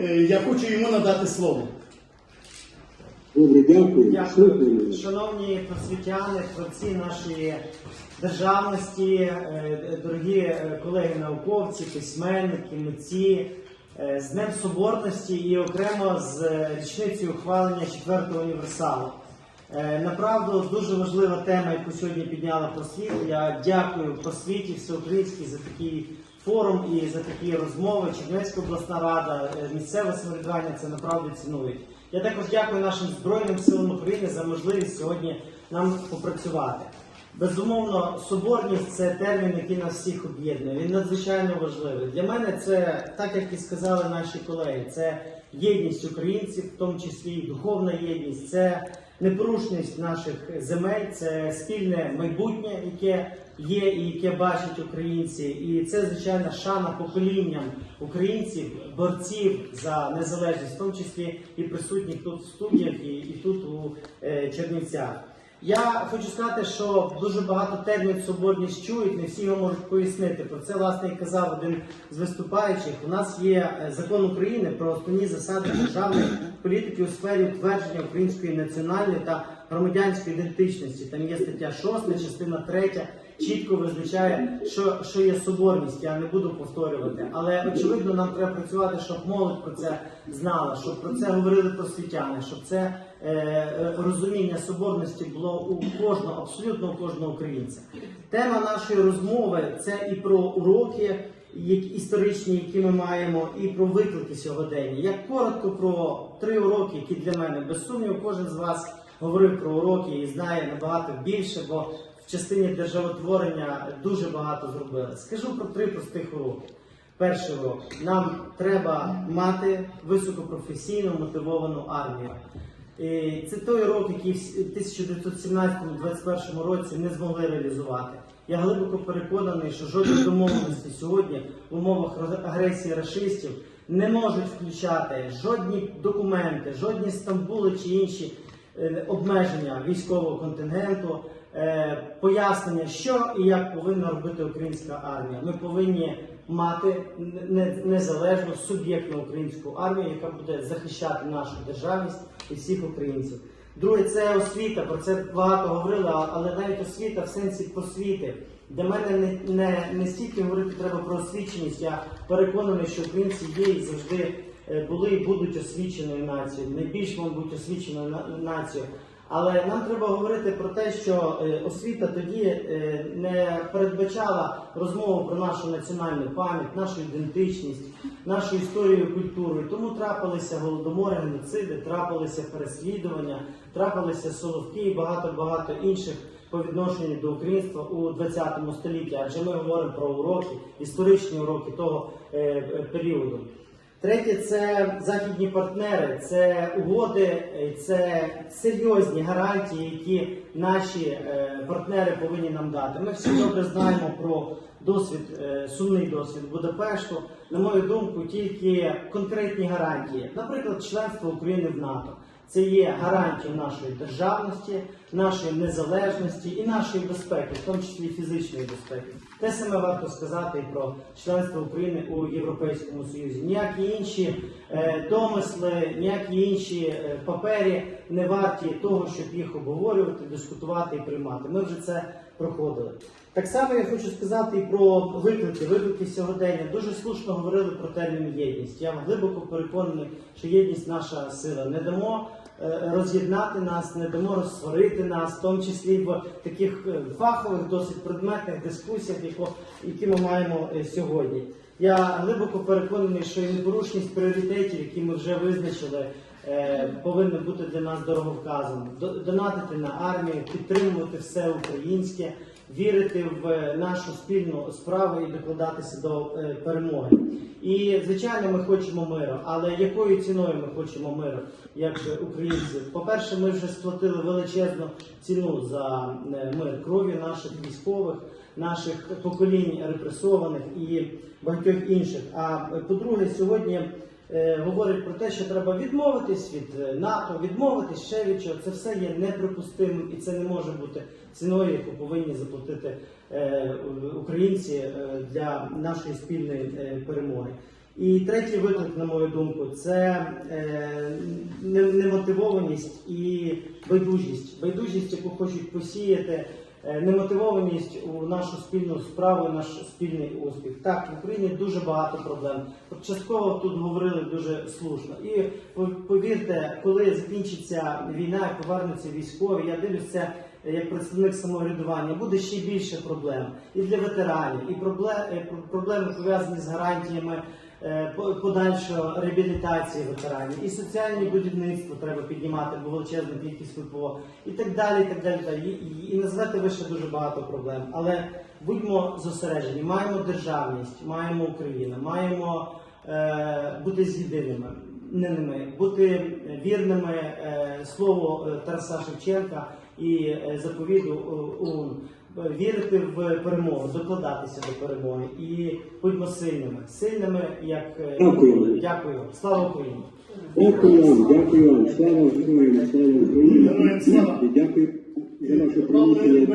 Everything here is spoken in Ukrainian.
е, я хочу йому надати слово. Добре, дякую. Дякую, шановні просвітяни, творці нашої державності, е, дорогі е, колеги-науковці, письменники, митці, з Днем Соборності і окремо з річницею ухвалення четвертого універсалу. Направду дуже важлива тема, яку сьогодні підняла просвіт. Я дякую просвіті всеукраїнській за такий форум і за такі розмови. Чернівецька обласна рада, е, місцеве самоврядування це направду цінують. Я також дякую нашим Збройним силам України за можливість сьогодні нам попрацювати. Безумовно, соборність це термін, який нас всіх об'єднує. Він надзвичайно важливий. Для мене це, так як і сказали наші колеги, це єдність українців, в тому числі і духовна єдність, це непорушність наших земель, це спільне майбутнє, яке є і яке бачать українці. І це, звичайно, шана поколінням українців, борців за незалежність, в тому числі і присутніх тут в студіях, і, і тут у е, Чернівцях. Я хочу сказати, що дуже багато термін соборність чують, не всі його можуть пояснити. Про це власне і казав один з виступаючих. У нас є е, закон України про основні засади державної політики у сфері утвердження української національної та громадянської ідентичності. Там є стаття 6, частина 3, чітко визначає, що, що є соборність. Я не буду повторювати. Але очевидно, нам треба працювати, щоб молодь про це знала, щоб про це говорили просвітяни, щоб це е, розуміння соборності було у кожного, абсолютно у кожного українця. Тема нашої розмови це і про уроки. Історичні, які ми маємо, і про виклики сьогодення. Я коротко про три уроки, які для мене без сумніву, кожен з вас говорив про уроки і знає набагато більше, бо в частині державотворення дуже багато зробили. Скажу про три простих уроки. Перший урок. Нам треба мати високопрофесійну мотивовану армію. І це той урок, який в 1917-21 році не змогли реалізувати. Я глибоко переконаний, що жодні домовленості сьогодні в умовах агресії рашистів не можуть включати жодні документи, жодні Стамбули чи інші обмеження військового контингенту, е, пояснення, що і як повинна робити українська армія. Ми повинні мати незалежну суб'єктну українську армію, яка буде захищати нашу державність і всіх українців. Друге, це освіта. Про це багато говорили, але навіть освіта в сенсі просвіти. Для мене не, не, не стільки говорити треба про освіченість. Я переконаний, що українці є і завжди е, були і будуть освіченою нацією, найбільш, мабуть, освіченою нацією. Але нам треба говорити про те, що е, освіта тоді е, не передбачала розмову про нашу національну пам'ять, нашу ідентичність, нашу історію і культуру. Тому трапилися голодомори, геноциди, трапилися переслідування, трапилися соловки і багато багато інших по відношенню до українства у 20 столітті. Адже ми говоримо про уроки, історичні уроки того е, е, періоду. Третє це західні партнери, це угоди, е, це серйозні гарантії, які наші е, партнери повинні нам дати. Ми всі добре знаємо про досвід, е, сумний досвід Будапешту. На мою думку, тільки конкретні гарантії, наприклад, членство України в НАТО. Це є гарантією нашої державності, нашої незалежності і нашої безпеки, в тому числі фізичної безпеки. Те саме варто сказати і про членство України у Європейському Союзі. Ніякі інші е, домисли, ніякі інші е, папері не варті того, щоб їх обговорювати, дискутувати і приймати. Ми вже це проходили. Так само я хочу сказати і про виклики, виклики сьогодення. Дуже слушно говорили про термін єдність. Я глибоко переконаний, що єдність наша сила. Не дамо роз'єднати нас, не дамо розсварити нас, в тому числі в таких е, фахових, досить предметних дискусіях, які ми маємо е, сьогодні. Я глибоко переконаний, що і непорушність пріоритетів, які ми вже визначили, е, повинна бути для нас дороговказом. Донатити на армію, підтримувати все українське, вірити в е, нашу спільну справу і докладатися до е, перемоги. І звичайно, ми хочемо миру, але якою ціною ми хочемо миру, як українці? По-перше, ми вже сплатили величезну ціну за е, мир крові наших військових, наших поколінь репресованих і багатьох інших. А по-друге, сьогодні е, говорять про те, що треба відмовитись від е, НАТО, відмовитись ще від чого. Це все є неприпустимим і це не може бути ціною, яку повинні заплатити е, українці для нашої спільної перемоги. І третій виклик, на мою думку, це немотивованість і байдужість. Байдужість, яку хочуть посіяти, немотивованість у нашу спільну справу, наш спільний успіх. Так, в Україні дуже багато проблем. Частково тут говорили дуже слушно. І повірте, коли закінчиться війна, повернуться військові, я дивлюся як представник самоврядування, буде ще більше проблем і для ветеранів, і проблеми, проблеми пов'язані з гарантіями е, подальшої реабілітації ветеранів, і соціальне будівництво треба піднімати, бо величезна кількість ВПО, і так далі. І так далі. далі. І, і, назвати ви ще дуже багато проблем. Але будьмо зосереджені, маємо державність, маємо Україну, маємо е, бути з'єдиними. Не ними, бути вірними е, слову е, Тараса Шевченка і е, заповіду е, ОУН. Вірити в перемогу, докладатися до перемоги і будьмо сильними, сильними, як е, Дякую. дякую. Слава Україні! Дякую вам, дякую вам. Слава Україні, слава Україні. Дякую за наше приміщення.